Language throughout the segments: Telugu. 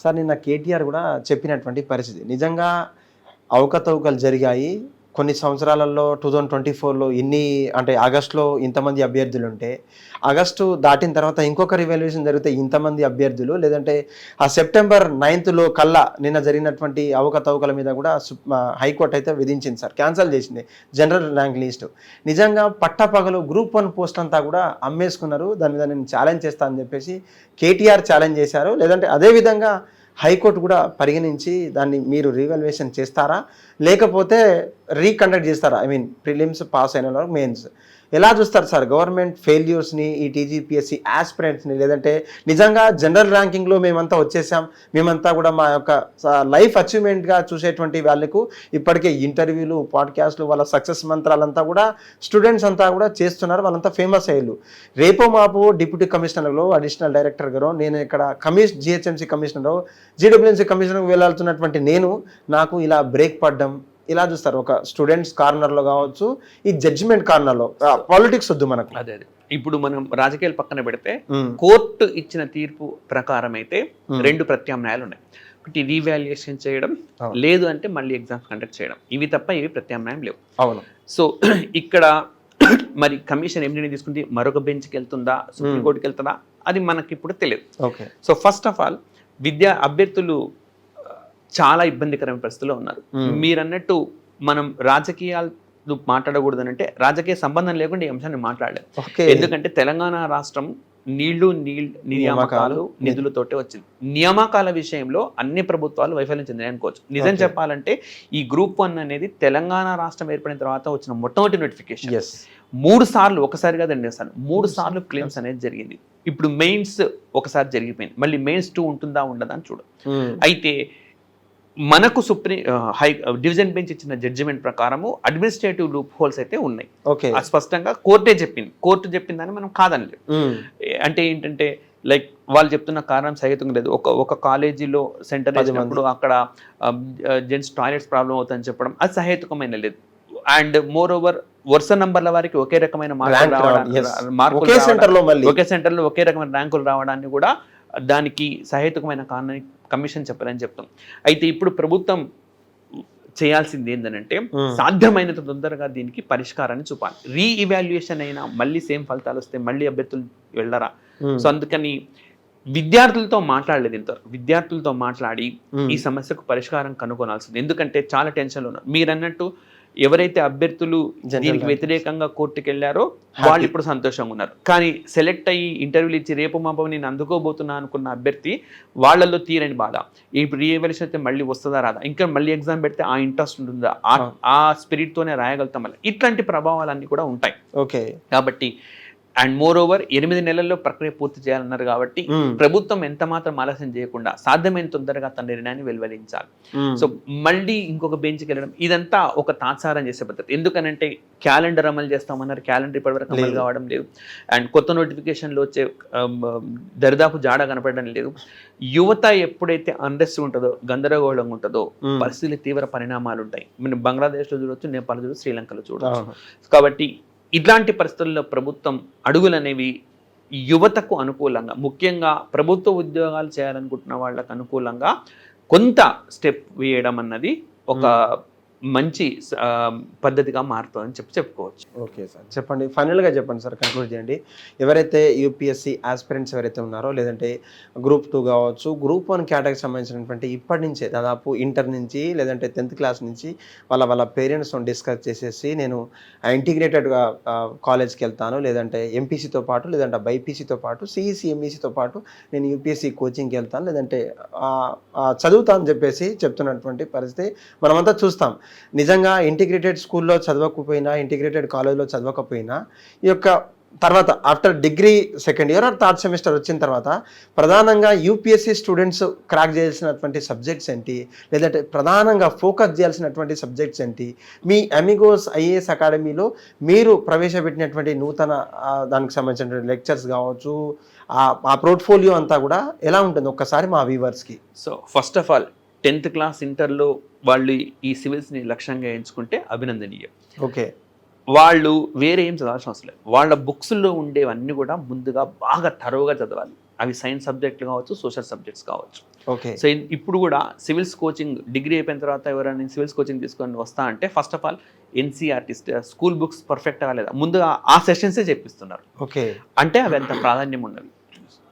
సార్ నిన్న కేటీఆర్ కూడా చెప్పినటువంటి పరిస్థితి. నిజంగా అవకతవకలు జరిగాయి. కొన్ని సంవత్సరాలలో టూ థౌజండ్ ట్వంటీ ఫోర్లో ఇన్ని అంటే ఆగస్టులో ఇంతమంది అభ్యర్థులు ఉంటే ఆగస్టు దాటిన తర్వాత ఇంకొక రివల్యూషన్ జరిగితే ఇంతమంది అభ్యర్థులు లేదంటే ఆ సెప్టెంబర్ నైన్త్లో కల్లా నిన్న జరిగినటువంటి అవకతవకల మీద కూడా హైకోర్టు అయితే విధించింది సార్. క్యాన్సిల్ చేసింది జనరల్ ర్యాంక్ లిస్ట్ నిజంగా పట్టపగలు గ్రూప్ వన్ పోస్ట్ అంతా కూడా అమ్మేసుకున్నారు. దాని మీద నేను ఛాలెంజ్ చేస్తానని చెప్పేసి కేటీఆర్ ఛాలెంజ్ చేశారు. లేదంటే అదేవిధంగా హైకోర్టు కూడా పరిగణించి దాన్ని మీరు రీవాల్యుయేషన్ చేస్తారా? లేకపోతే రీకండక్ట్ చేస్తారా? ఐ మీన్ ప్రిలిమ్స్ పాస్ అయిన వాళ్ళు మెయిన్స్. ఎలా చూస్తారు సార్ గవర్నమెంట్ ఫెయిల్యూర్స్ని ఈ టీజీపీఎస్సీ ఆస్పిరెంట్స్ని? లేదంటే నిజంగా జనరల్ ర్యాంకింగ్లో మేమంతా వచ్చేసాం మేమంతా కూడా మా యొక్క లైఫ్ అచీవ్మెంట్గా చూసేటువంటి వాళ్ళకు ఇప్పటికే ఇంటర్వ్యూలు పాడ్కాస్ట్లు వాళ్ళ సక్సెస్ మంత్రాలంతా కూడా స్టూడెంట్స్ అంతా కూడా చేస్తున్నారు వాళ్ళంతా ఫేమస్ అయ్యారు. రేపో మాపు డిప్యూటీ కమిషనర్లో అడిషనల్ డైరెక్టర్ గారు నేను ఇక్కడ కమిష్ జిహెచ్ఎంసీ కమిషనర్ జీడబ్ల్యూఎంసీ కమిషనర్కి వెళ్ళాల్సినటువంటి నేను నాకు ఇలా బ్రేక్ పడ్డం ఇలా చూస్తారు. ఒక స్టూడెంట్స్ కార్నర్లో కావచ్చు ఈ జడ్జిమెంట్ కార్నర్లో పాలిటిక్స్ వద్దు మనకు. అదే అదే. ఇప్పుడు మనం రాజకీయాలు పక్కన పెడితే కోర్టు ఇచ్చిన తీర్పు ప్రకారం అయితే. రెండు ప్రత్యామ్నాయాలు ఉన్నాయి. ఒకటి రీవాల్యుయేషన్ చేయడం. లేదు అంటే మళ్ళీ ఎగ్జామ్స్ కండక్ట్ చేయడం. ఇవి తప్ప ఇవి ప్రత్యామ్నాయం లేవు. అవును. సో ఇక్కడ మరి కమిషన్ ఏం నిర్ణయం తీసుకుంది? మరొక బెంచ్కి వెళ్తుందా? సుప్రీంకోర్టుకి వెళ్తుందా? అది మనకి ఇప్పుడు తెలియదు. Okay. So first of all విద్యా అభ్యర్థులు చాలా ఇబ్బందికరమైన పరిస్థితిలో ఉన్నారు. మీరు అన్నట్టు మనం రాజకీయాలు మాట్లాడకూడదు అంటే రాజకీయ సంబంధం లేకుండా ఈ అంశాన్ని మాట్లాడలేదు ఎందుకంటే తెలంగాణ రాష్ట్రం నీళ్ళు నీళ్ళు నియామకాలు నిధులతోటే వచ్చింది. నియామకాల విషయంలో అన్ని ప్రభుత్వాలు వైఫల్యం చెందాయి అనుకోవచ్చు. నిజం. చెప్పాలంటే ఈ గ్రూప్ వన్ అనేది తెలంగాణ రాష్ట్రం ఏర్పడిన తర్వాత వచ్చిన మొట్టమొదటి నోటిఫికేషన్. మూడు సార్లు ఒకసారి కాదు రెండు సార్లు మూడు సార్లు క్లెయిమ్స్ అనేది జరిగింది. ఇప్పుడు మెయిన్స్ ఒకసారి జరిగిపోయింది. మళ్ళీ మెయిన్స్ టూ ఉంటుందా ఉండదా అని చూడు. అయితే మనకు సుప్రీం హై డివిజన్ బెంచ్ ఇచ్చిన జడ్జిమెంట్ ప్రకారము అడ్మినిస్ట్రేటివ్ లూప్ హోల్స్ అయితే ఉన్నాయి. ఓకే. స్పష్టంగా కోర్టే చెప్పింది. కోర్టు చెప్పిందని మనం కాదనలేదు అంటే ఏంటంటే లైక్ వాళ్ళు చెప్తున్న కారణం సహితంగా లేదు. ఒక ఒక కాలేజీలో సెంటర్ వేసినప్పుడు అక్కడ జెంట్స్ టాయిలెట్స్ ప్రాబ్లం అవుతుందని చెప్పడం అది సహేతుకమైన లేదు. అండ్ మోర్ ఓవర్ వరుస నంబర్ల వారికి ఒకే రకమైన మార్కులు రావడానికి ఒకే సెంటర్లో ఒకే రకమైన ర్యాంకులు రావడాన్ని కూడా దానికి సహేతుకమైన కారణాన్ని కమిషన్ చెప్పారని చెప్తాం. అయితే ఇప్పుడు ప్రభుత్వం చేయాల్సింది ఏంటంటే. సాధ్యమైనంత తొందరగా దీనికి పరిష్కారాన్ని చూపాలి. రీ ఇవాల్యుయేషన్ అయినా మళ్ళీ సేమ్ ఫలితాలు వస్తే మళ్ళీ అభ్యర్థులు వెళ్ళరా? సో అందుకని విద్యార్థులతో మాట్లాడలేదు ఇంతవరకు. విద్యార్థులతో మాట్లాడి ఈ సమస్యకు పరిష్కారం కనుగొనాల్సింది. ఎందుకంటే చాలా టెన్షన్లు ఉన్నారు. మీరు అన్నట్టు ఎవరైతే అభ్యర్థులు దీనికి. వ్యతిరేకంగా కోర్టుకి వెళ్ళారో. వాళ్ళు ఇప్పుడు సంతోషంగా ఉన్నారు. కానీ సెలెక్ట్ అయ్యి ఇంటర్వ్యూలు ఇచ్చి రేపు మాపం నేను అందుకోబోతున్నా అనుకున్న అభ్యర్థి వాళ్ళల్లో తీరని బాధ. ఇప్పుడు రీఎవల్యూషన్ అయితే మళ్ళీ వస్తుందా రాదా? ఇంకా మళ్ళీ ఎగ్జామ్ పెడితే ఆ ఇంట్రెస్ట్ ఉంటుందా? ఆ- ఆ. ఆ స్పిరిట్ తోనే రాయగలుగుతాం మళ్ళీ. ఇట్లాంటి ప్రభావాలన్నీ కూడా ఉంటాయి. ఓకే. కాబట్టి అండ్ మోర్ ఓవర్ ఎనిమిది నెలల్లో ప్రక్రియ పూర్తి చేయాలన్నారు కాబట్టి ఉమ్, ప్రభుత్వం ఎంత మాత్రం ఆలస్యం చేయకుండా సాధ్యమైన తొందరగా తన నిర్ణయాన్ని వెలువరించాలి. సో మళ్ళీ ఇంకొక బెంచ్కి వెళ్ళడం ఇదంతా ఒక తాత్సారం చేసే పద్ధతి. ఎందుకనంటే క్యాలెండర్ అమలు చేస్తామన్నారు క్యాలెండర్ ఇప్పటివరకు అమలు. కావడం లేదు. అండ్ కొత్త నోటిఫికేషన్లు వచ్చే ఆమ్, దరిదాపు జాడ కనపడడం లేదు. యువత ఎప్పుడైతే అన్రెస్ట్ ఉంటుందో గందరగోళంగా ఉంటుందో ఉమ్, పరిస్థితులు తీవ్ర పరిణామాలు ఉంటాయి. మనం బంగ్లాదేశ్లో చూడొచ్చు నేపాల్ చూడొచ్చు శ్రీలంకలో చూడొచ్చు. కాబట్టి ఇట్లాంటి పరిస్థితుల్లో ప్రభుత్వం అడుగులనేవి యువతకు అనుకూలంగా ముఖ్యంగా ప్రభుత్వ ఉద్యోగాలు చేయాలనుకుంటున్న వాళ్ళకు అనుకూలంగా కొంత స్టెప్ వేయడం అన్నది ఒక మంచి పద్ధతిగా మారుతుందని చెప్పి చెప్పుకోవచ్చు. Okay sir. చెప్పండి. ఫైనల్గా చెప్పండి సార్ కన్క్లూడ్ చేయండి. ఎవరైతే యూపీఎస్సీ ఆస్పిరెంట్స్ ఎవరైతే ఉన్నారో లేదంటే గ్రూప్ టూ కావచ్చు గ్రూప్ వన్ కేటగిరీకి సంబంధించినటువంటి ఇప్పటి నుంచే దాదాపు ఇంటర్ నుంచి లేదంటే టెన్త్ క్లాస్ నుంచి వాళ్ళ వాళ్ళ పేరెంట్స్తో డిస్కస్ చేసేసి నేను ఇంటిగ్రేటెడ్గా కాలేజ్కి వెళ్తాను. లేదంటే ఎంపీసీతో పాటు లేదంటే బైపీసీతో పాటు సిఈసీ ఎంఈసీతో పాటు నేను యూపీఎస్సీ కోచింగ్కి వెళ్తాను. లేదంటే చదువుతాను అని చెప్పేసి చెప్తున్నటువంటి పరిస్థితి మనమంతా చూస్తాం. నిజంగా ఇంటిగ్రేటెడ్ స్కూల్లో చదవకపోయినా ఇంటిగ్రేటెడ్ కాలేజ్లో చదవకపోయినా ఈ యొక్క తర్వాత after degree second year or third semester వచ్చిన తర్వాత ప్రధానంగా యూపీఎస్సీ స్టూడెంట్స్ క్రాక్ చేయాల్సినటువంటి సబ్జెక్ట్స్ ఏంటి? లేదంటే ప్రధానంగా ఫోకస్ చేయాల్సినటువంటి సబ్జెక్ట్స్ ఏంటి? మీ అమిగోస్ ఐఏఎస్ అకాడమీలో మీరు ప్రవేశపెట్టినటువంటి నూతన దానికి సంబంధించినటువంటి లెక్చర్స్ కావచ్చు ఆ- ఆ పోర్ట్ఫోలియో అంతా కూడా ఎలా ఉంటుంది? ఒక్కసారి మా వ్యూవర్స్కి. So first of all tenth class ఇంటర్లో వాళ్ళు ఈ సివిల్స్ని లక్ష్యంగా ఎంచుకుంటే అభినందనీయం. ఓకే. వాళ్ళు వేరే ఏం చదవాల్సిన అవసరం లేదు. వాళ్ళ బుక్స్లో ఉండేవన్నీ కూడా ముందుగా బాగా తరువుగా చదవాలి. అవి సైన్స్ సబ్జెక్టులు కావచ్చు సోషల్ సబ్జెక్ట్స్ కావచ్చు. ఓకే. సో ఇప్పుడు కూడా సివిల్స్ కోచింగ్ డిగ్రీ అయిపోయిన తర్వాత ఎవరైనా సివిల్స్ కోచింగ్ తీసుకొని వస్తా అంటే first of all NCERT school books పర్ఫెక్ట్గా లేదా ముందు ఆ- ఆ సెషన్సే చెప్పిస్తున్నారు. ఓకే. అంటే అవి అంత ప్రాధాన్యం ఉన్నవి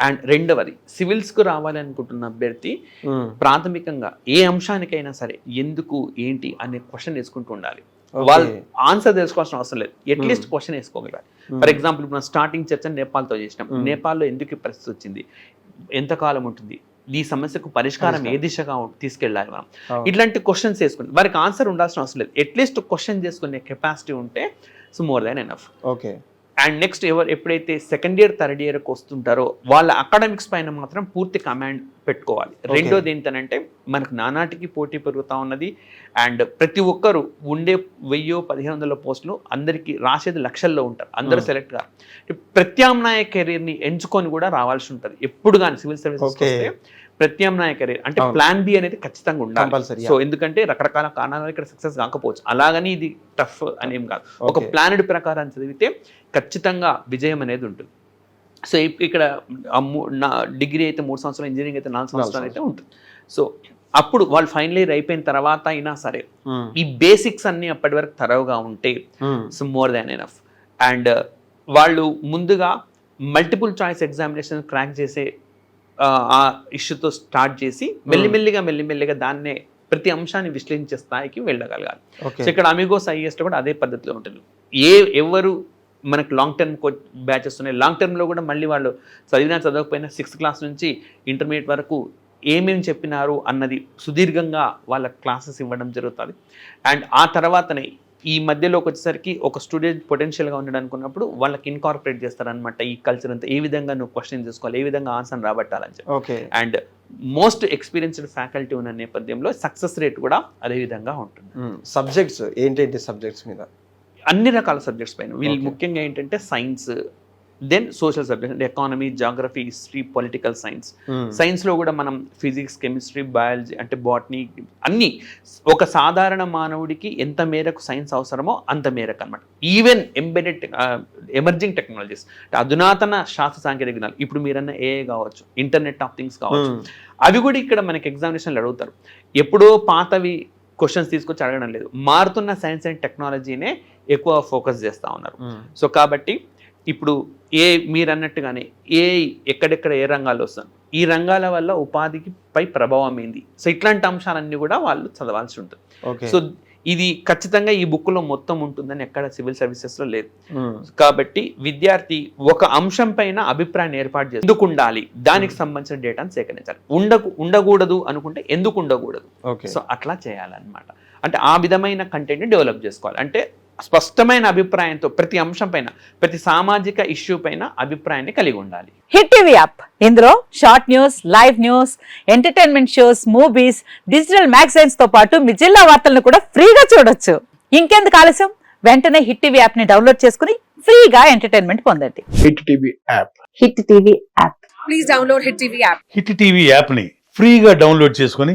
అండ్ రెండవది సివిల్స్కు రావాలి అనుకుంటున్న అభ్యర్థి ప్రాథమికంగా ఏ అంశానికైనా సరే ఎందుకు ఏంటి అనే క్వశ్చన్ వేసుకుంటూ ఉండాలి. వాళ్ళు ఆన్సర్ తెలుసుకోవాల్సిన అవసరం లేదు. అట్లీస్ట్ క్వశ్చన్ వేసుకోగలగాలి. ఉమ్, ఫర్ ఎగ్జాంపుల్ ఇప్పుడు స్టార్టింగ్ చర్చ నేపాల్తో చేసినాం. నేపాల్లో ఎందుకు పరిస్థితి వచ్చింది? ఎంతకాలం ఉంటుంది? ఈ సమస్యకు పరిష్కారం ఏ. దిశగా తీసుకెళ్ళాలి మనం. ఇట్లాంటి క్వశ్చన్స్ వేసుకుని వారికి ఆన్సర్ ఉండాల్సిన అవసరం లేదు. అట్లీస్ట్ క్వశ్చన్ చేసుకునే కెపాసిటీ ఉంటే so more than enough okay. And next ఎవరు ఎప్పుడైతే సెకండ్ ఇయర్ థర్డ్ ఇయర్కి వస్తుంటారో వాళ్ళ అకాడమిక్స్ పైన మాత్రం పూర్తి కమాండ్ పెట్టుకోవాలి. రెండోది ఏంటంటే మనకు నానాటికి పోటీ పెరుగుతూ ఉన్నది. అండ్ ప్రతి ఒక్కరు ఉండే వెయ్యో పదిహేను వందల పోస్టులు అందరికీ రాసేది లక్షల్లో ఉంటారు. అందరూ Hmm. సెలెక్ట్ కాదు ప్రత్యామ్నాయ కెరీర్ని ఎంచుకొని కూడా రావాల్సి ఉంటుంది. ఎప్పుడు కానీ సివిల్ సర్వీసెస్ ప్రత్యామ్నాయ కెరీర్ అంటే. ప్లాన్ బి అనేది ఖచ్చితంగా ఉండాలి. సో ఎందుకంటే రకరకాల కారణాలు ఇక్కడ సక్సెస్ కాకపోవచ్చు. అలాగని ఇది టఫ్ అనేం కాదు. ఒక. ప్లానెడ్ ప్రకారం చదివితే ఖచ్చితంగా విజయం అనేది ఉంటుంది. సో ఇక్కడ నా డిగ్రీ అయితే మూడు సంవత్సరాలు ఇంజనీరింగ్ అయితే నాలుగు సంవత్సరాలు అయితే ఉంటుంది. సో అప్పుడు వాళ్ళు ఫైనల్ ఇయర్ అయిపోయిన తర్వాత అయినా సరే ఉమ్, ఈ బేసిక్స్ అన్ని అప్పటి వరకు తరవుగా ఉంటే so more than enough and వాళ్ళు ముందుగా మల్టిపుల్ చాయిస్ ఎగ్జామినేషన్ క్రాక్ చేసే ఆ, ఇష్యూతో స్టార్ట్ చేసి మెల్లిమెల్లిగా మెల్లిమెల్లిగా దాన్నే ప్రతి అంశాన్ని విశ్లేషించే స్థాయికి వెళ్ళగలగాలి. సో ఇక్కడ అమిగోస్ ఐఎస్ కూడా అదే పద్ధతిలో ఉంటుంది. ఏ ఎవరు మనకు లాంగ్ టర్మ్ కోచ్ బ్యాచెస్ ఉన్నాయి. లాంగ్ టర్మ్లో కూడా మళ్ళీ వాళ్ళు చదివినా చదవకపోయినా సిక్స్త్ క్లాస్ నుంచి ఇంటర్మీడియట్ వరకు ఏమేమి చెప్పినారు అన్నది సుదీర్ఘంగా వాళ్ళ క్లాసెస్ ఇవ్వడం జరుగుతుంది. అండ్ ఆ తర్వాతనే ఈ మధ్యలోకి వచ్చేసరికి ఒక స్టూడెంట్ పొటెన్షియల్గా ఉండడం అనుకున్నప్పుడు వాళ్ళకి ఇన్కార్పొరేట్ చేస్తారనమాట ఈ కల్చర్ అంతా. ఏ విధంగా నువ్వు క్వశ్చన్ చేసుకోవాలి ఏ విధంగా ఆన్సర్ రాబట్టాలని చెప్పి. Okay. And most experienced faculty ఉన్న నేపథ్యంలో సక్సెస్ రేట్ కూడా అదే విధంగా ఉంటుంది. సబ్జెక్ట్స్ ఏంటంటి సబ్జెక్ట్స్ మీద? అన్ని రకాల సబ్జెక్ట్స్ పైన. వీళ్ళు. ముఖ్యంగా ఏంటంటే సైన్స్ దెన్ సోషల్ సబ్జెక్ట్స్ అంటే economy geography history political science um, సైన్స్లో కూడా మనం ఫిజిక్స్ కెమిస్ట్రీ బయాలజీ అంటే బాటనీ అన్నీ ఒక సాధారణ మానవుడికి ఎంత మేరకు సైన్స్ అవసరమో అంత మేరకు అనమాట ఈవెన్ ఎంబెడెడ్ ఎమర్జింగ్ టెక్నాలజీస్ అంటే అధునాతన శాస్త్ర సాంకేతిక జ్ఞానాలు ఇప్పుడు మీరన్న ఏఐ కావచ్చు ఇంటర్నెట్ ఆఫ్ థింగ్స్ కావచ్చు. ఉమ్, అవి కూడా ఇక్కడ మనకి ఎగ్జామినేషన్లు అడుగుతారు. ఎప్పుడో పాతవి క్వశ్చన్స్ తీసుకొచ్చి అడగడం లేదు. మారుతున్న సైన్స్ అండ్ టెక్నాలజీనే ఎక్కువ ఫోకస్ చేస్తూ ఉన్నారు. సో కాబట్టి ఇప్పుడు ఏ మీరు అన్నట్టుగానే ఏ ఎక్కడెక్కడ ఏ రంగాలు వస్తాను ఈ రంగాల వల్ల ఉపాధికి పై ప్రభావం ఏంది? సో ఇట్లాంటి అంశాలన్నీ కూడా వాళ్ళు చదవాల్సి ఉంటుంది. సో ఇది ఖచ్చితంగా ఈ బుక్లో మొత్తం ఉంటుందని ఎక్కడ సివిల్ సర్వీసెస్లో లేదు. కాబట్టి విద్యార్థి ఒక అంశం పైన అభిప్రాయాన్ని ఏర్పాటు చేసి ఎందుకు ఉండాలి? దానికి సంబంధించిన డేటాను సేకరించాలి. ఉండకు ఉండకూడదు అనుకుంటే ఎందుకు ఉండకూడదు? సో అట్లా చేయాలన్నమాట. అంటే ఆ విధమైన కంటెంట్ని డెవలప్ చేసుకోవాలి. అంటే స్పష్టమైన అభిప్రాయంతో ప్రతి అంశం పైన ప్రతి సామాజిక ఇష్యూ పైన అభిప్రాయాన్ని కలిగి ఉండాలి. Hit TV app. ఇందులో short news live news entertainment shows movies digital మ్యాగజైన్స్తో పాటు మీ జిల్లా వార్తలను కూడా ఫ్రీగా చూడొచ్చు. ఇంకెందుకు ఆలస్యం? వెంటనే హిట్ టీవీ యాప్ని డౌన్లోడ్ చేసుకుని ఫ్రీగా ఎంటర్టైన్మెంట్ పొందండి. Hit TV app. Hit TV app. Please download Hit TV app. Hit TV యాప్ని ఫ్రీగా డౌన్లోడ్ చేసుకొని